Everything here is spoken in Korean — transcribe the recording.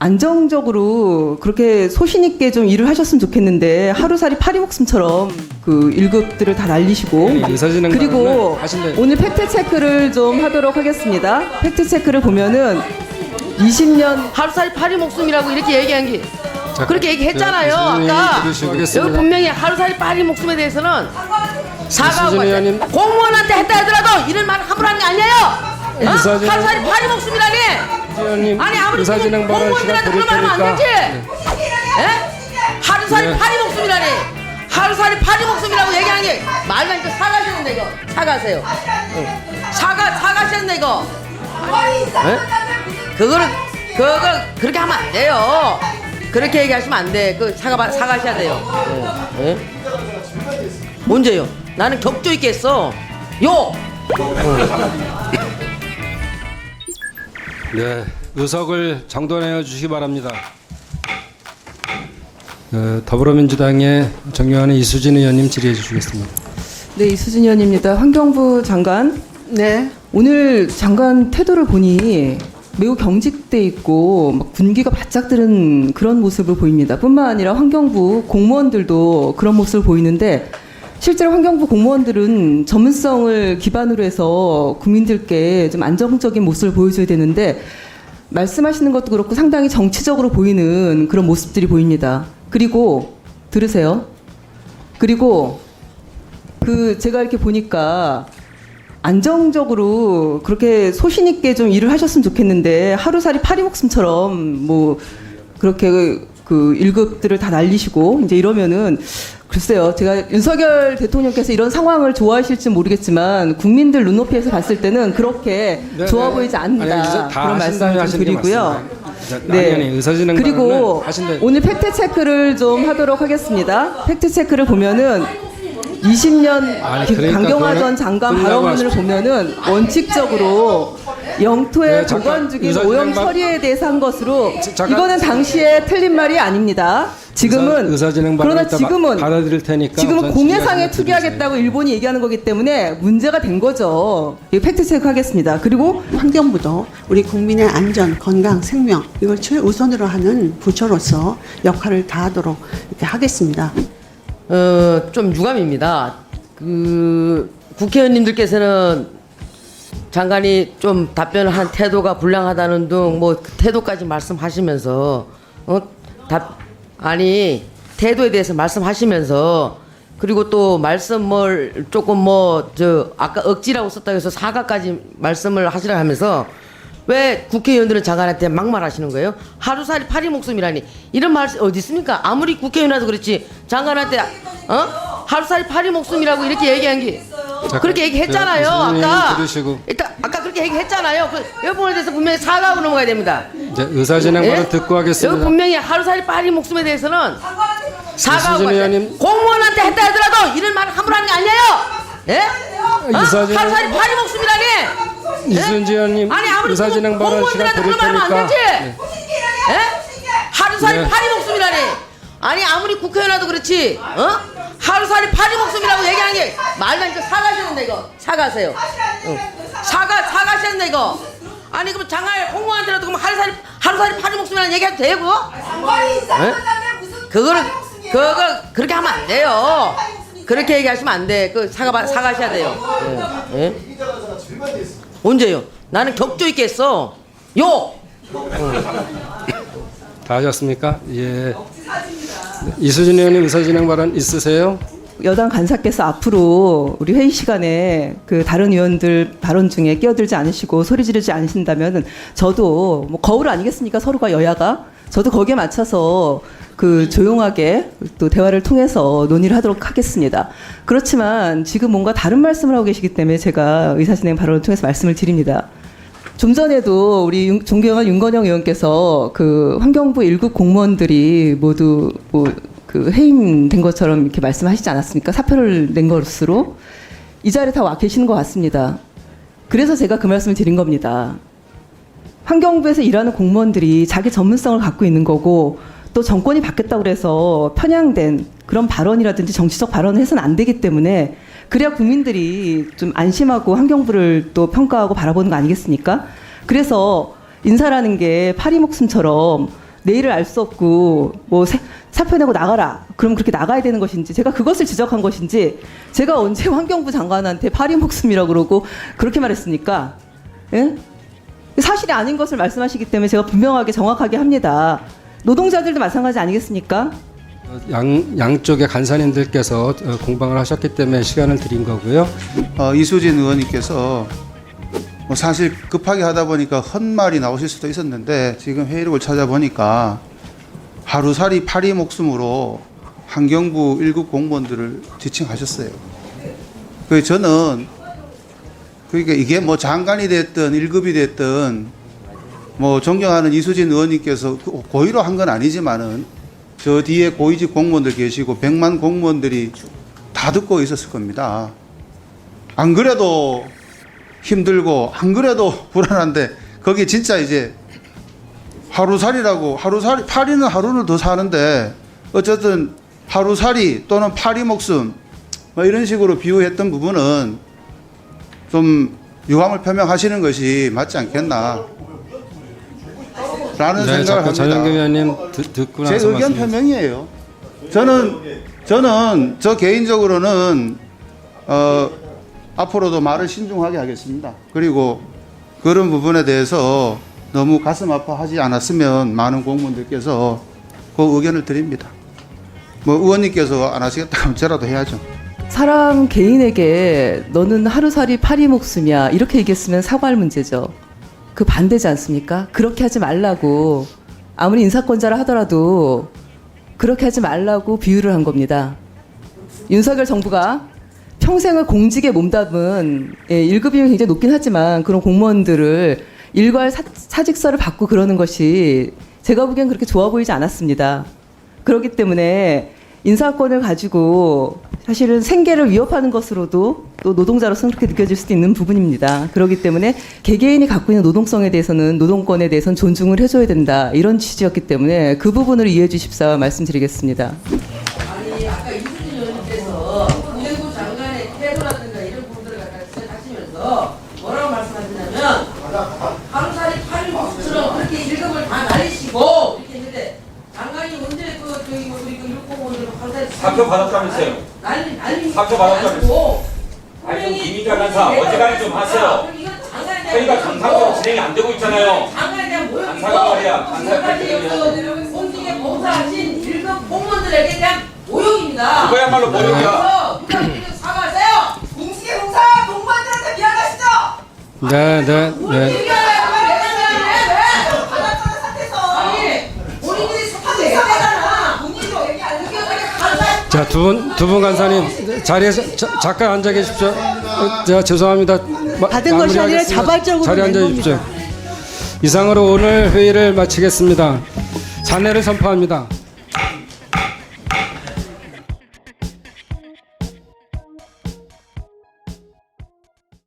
안정적으로 그렇게 소신 있게 좀 일을 하셨으면 좋겠는데 하루살이 파리 목숨처럼 그 일급들을 다 날리시고 네, 그리고 하신대. 오늘 팩트 체크를 좀 하도록 하겠습니다. 팩트 체크를 보면은 20년 하루살이 파리 목숨이라고 이렇게 얘기한 게 자, 그렇게 얘기했잖아요 네, 아까 여기. 분명히 하루살이 파리 목숨에 대해서는 사과하고. 갔어요. 공무원한테 했다 하더라도 이런 말 함부로 하는 게 아니에요 어? 이수진 하루살이 파리 목숨이라니 의원님 아니 아무리 의사진행 발언 공무원들한테 드릴 그런 말 하면 안 테니까 되지 예? 하루살이 네. 파리 목숨이라니 하루살이 파리 목숨이라고 얘기하는 게 말도 안 돼. 사과하시는데 이거 사과하세요 응. 사과 사과하시는데 이거 예? 그거는 그거 그렇게 하면 안 돼요. 그렇게 얘기하시면 안 돼. 그 사과 사과하셔야 돼요. 예? 예? 언제요? 나는 격조 있게 했어. 요. 네, 의석을 정돈해 주시기 바랍니다. 어, 더불어민주당의 정의원의 이수진 의원님 질의해 주시겠습니다. 네 이수진 의원입니다. 환경부 장관 네. 오늘 장관 태도를 보니 매우 경직돼 있고 막 분기가 바짝 드는 그런 모습을 보입니다. 뿐만 아니라 환경부 공무원들도 그런 모습을 보이는데 실제로 환경부 공무원들은 전문성을 기반으로 해서 국민들께 좀 안정적인 모습을 보여줘야 되는데 말씀하시는 것도 그렇고 상당히 정치적으로 보이는 그런 모습들이 보입니다. 그리고 들으세요. 그리고 그 제가 이렇게 보니까 안정적으로 그렇게 소신 있게 좀 일을 하셨으면 좋겠는데 하루살이 파리 목숨처럼 뭐 그렇게 그, 그 일급들을 다 날리시고 이제 이러면은 글쎄요 제가 윤석열 대통령께서 이런 상황을 좋아하실지 모르겠지만 국민들 눈높이에서 봤을 때는 그렇게 네, 좋아 네. 보이지 아니, 않는다 다 그런 말씀을 좀 드리고요. 자, 아니, 아니, 그리고. 오늘 팩트 체크를 좀 하도록 하겠습니다. 팩트 체크를 보면은 20년 아니, 기- 그러니까 강경화 전 장관 끝나고 발언문을. 보면은 원칙적으로 영토의 네, 잠깐, 보관 중인 의사진행 오염 발- 처리에 대해서 한 것으로 자, 잠깐. 이거는 당시에 틀린 말이 아닙니다. 지금은 의사, 발언 그러나 이따 지금은 받아들일 테니까 지금은 우선 공해상에 투기하겠다고 일본이 얘기하는 거기 때문에 문제가 된 거죠. 이 팩트 체크하겠습니다. 그리고 환경부도 우리 국민의 안전, 건강, 생명 이걸 최우선으로 하는 부처로서 역할을 다하도록 이렇게 하겠습니다. 어, 좀 유감입니다. 그 국회의원님들께서는 장관이 좀 답변을 한 태도가 불량하다는 등 뭐 태도까지 말씀하시면서 어, 답 아니 태도에 대해서 말씀하시면서 그리고 또 말씀 뭘 조금 뭐 저 아까 억지라고 썼다고 해서 사과까지 말씀을 하시라 하면서 왜 국회의원들은 장관한테 막말하시는 거예요? 하루살이 파리 목숨이라니 이런 말 어디 있습니까? 아무리 국회의원이라도 그렇지 장관한테 어 하루살이 파리 목숨이라고 이렇게 얘기한 게 그렇게 얘기했잖아요 저 이수진 아까 들으시고. 일단 아까 그렇게 얘기했잖아요 그 여부분에 대해서 분명히 사과하고 넘어가야 됩니다. 이제 의사 진행 발언 예? 듣고 하겠습니다. 분명히 하루살이 파리 목숨에 대해서는 사과하고 이수진. 의원님. 공무원한테 했다 하더라도 이런 말 함부로 하는 게 아니에요. 예? 어? 이수진 하루살이 파리 목숨이라니. 이순지 의원님 아니 아무리 의사 진행 발언 시간 공무원들한테 드릴 그런 말 하면 안 테니까 되지. 예? 하루살이 네. 파리 목숨이라니. 아니 아무리 국회의원이라도 그렇지. 어? 하루살이 파리 목숨이라고 얘기하는 게 말도 안 돼. 사과하시는데 이거 사과하세요. 응. 사과 사과하시는데 이거. 아니 그럼 장관 공무원한테라도 그럼 하루살이 하루살이 파리 목숨이라는 얘기해도 되고? 예? 그거는 그거 그렇게 하면 안 돼요. 그렇게 얘기하시면 안 돼. 그 사과 사과하셔야 돼요. 예. 예? 언제요? 나는 격조 있게 했어. 요. 다 하셨습니까? 예. 이수진 의원님 의사진행 발언 있으세요? 여당 간사께서 앞으로 우리 회의 시간에 그 다른 의원들 발언 중에 끼어들지 않으시고 소리 지르지 않으신다면 저도 뭐 거울 아니겠습니까 서로가 여야가 저도 거기에 맞춰서 그 조용하게 또 대화를 통해서 논의를 하도록 하겠습니다. 그렇지만 지금 뭔가 다른 말씀을 하고 계시기 때문에 제가 의사진행 발언을 통해서 말씀을 드립니다. 좀 전에도 우리 윤- 존경한 윤건영 의원께서 그 환경부 일급 공무원들이 모두 뭐 그 해임된 것처럼 이렇게 말씀하시지 않았습니까? 사표를 낸 것으로 이 자리에 다 와 계시는 것 같습니다. 그래서 제가 그 말씀을 드린 겁니다. 환경부에서 일하는 공무원들이 자기 전문성을 갖고 있는 거고 또 정권이 바뀌었다고 그래서 편향된 그런 발언이라든지 정치적 발언을 해서는 안 되기 때문에 그래야 국민들이 좀 안심하고 환경부를 또 평가하고 바라보는 거 아니겠습니까? 그래서 인사라는 게 파리 목숨처럼 내일을 알 수 없고 뭐 사- 사표 내고 나가라. 그럼 그렇게 나가야 되는 것인지 제가 그것을 지적한 것인지 제가 언제 환경부 장관한테 파리 목숨이라고 그러고 그렇게 말했습니까? 예? 사실이 아닌 것을 말씀하시기 때문에 제가 분명하게 정확하게 합니다. 노동자들도 마찬가지 아니겠습니까? 양 양쪽의 간사님들께서 어, 공방을 하셨기 때문에 시간을 드린 거고요. 어, 이수진 의원님께서 뭐 사실 급하게 하다 보니까 헛말이 나오실 수도 있었는데 지금 회의록을 찾아보니까 하루살이 파리 목숨으로 환경부 1급 공무원들을 지칭하셨어요. 그 저는 그러니까 이게 뭐 장관이 됐든 1급이 됐든 뭐 존경하는 이수진 의원님께서 그 고의로 한 건 아니지만은 저 뒤에 고위직 공무원들 계시고 100만 공무원들이 다 듣고 있었을 겁니다. 안 그래도 힘들고 안 그래도 불안한데 거기 진짜 이제 하루살이라고 하루살이 파리는 하루를 더 사는데 어쨌든 하루살이 또는 파리 목숨 뭐 이런 식으로 비유했던 부분은 좀 유감을 표명하시는 것이 맞지 않겠나 라는 네, 생각을 자꾸 합니다. 전영기 의원님 듣, 듣고 제 나서 의견 말씀해 표명이에요. 저는 저는 저 개인적으로는 어, 앞으로도 말을 신중하게 하겠습니다. 그리고 그런 부분에 대해서 너무 가슴 아파하지 않았으면 많은 공무원들께서 그 의견을 드립니다. 뭐 의원님께서 안 하시겠다 하면 저라도 해야죠. 사람 개인에게 너는 하루살이 파리 목숨이야 이렇게 얘기했으면 사과할 문제죠. 그 반대지 않습니까? 그렇게 하지 말라고 아무리 인사권자라 하더라도 그렇게 하지 말라고 비유를 한 겁니다. 윤석열 정부가 평생을 공직에 몸담은 예, 1급이 굉장히 높긴 하지만 그런 공무원들을 일괄 사, 사직서를 받고 그러는 것이 제가 보기엔 그렇게 좋아 보이지 않았습니다. 그렇기 때문에 인사권을 가지고 사실은 생계를 위협하는 것으로도 또 노동자로서는 그렇게 느껴질 수도 있는 부분입니다. 그렇기 때문에 개개인이 갖고 있는 노동성에 대해서는 노동권에 대해서는 존중을 해줘야 된다 이런 취지였기 때문에 그 부분을 이해해 주십사 말씀드리겠습니다. 아니 아까 이수진 의원님께서 국내부 장관의 태도라든가 이런 부분들을 갖다 지적하시면서 뭐라고 말씀하시냐면 하루살이 팔 목수처럼 그렇게 일급을 다 날리시고 이렇게 했는데 장관이 언제 그 저기 뭐 우리 그 육공원들 사표 받았다면서요? 날리 날리 사표 받았다면서요? 아니, 좀 김인자 간사, 어지간히 좀 하세요. 회의가 정상적으로 진행이 안 되고 있잖아요. 장관에 대한 모욕이고 간사가 말이야, 간사 여러 가지 그 공직에 봉사하신 일급 공무원들에게 대한 모욕입니다. 그거야말로 모욕이야. 그래서 사과하세요. 공식의 공사 공무원들한테 미안하시죠? 네, 네, 네 사태에서 본인들이 하고 사퇴 있었잖아. 본인도 얘기 안 해요. 자, 두 분, 두 분 간사님 자리에서 자, 잠깐 앉아 계십시오. 어, 자, 죄송합니다. 마- 받은 것이 아니라 마무리하겠습니다. 자발적으로 자리에 낸 앉아 주십시오. 이상으로 오늘 회의를 마치겠습니다. 잔해를 선포합니다.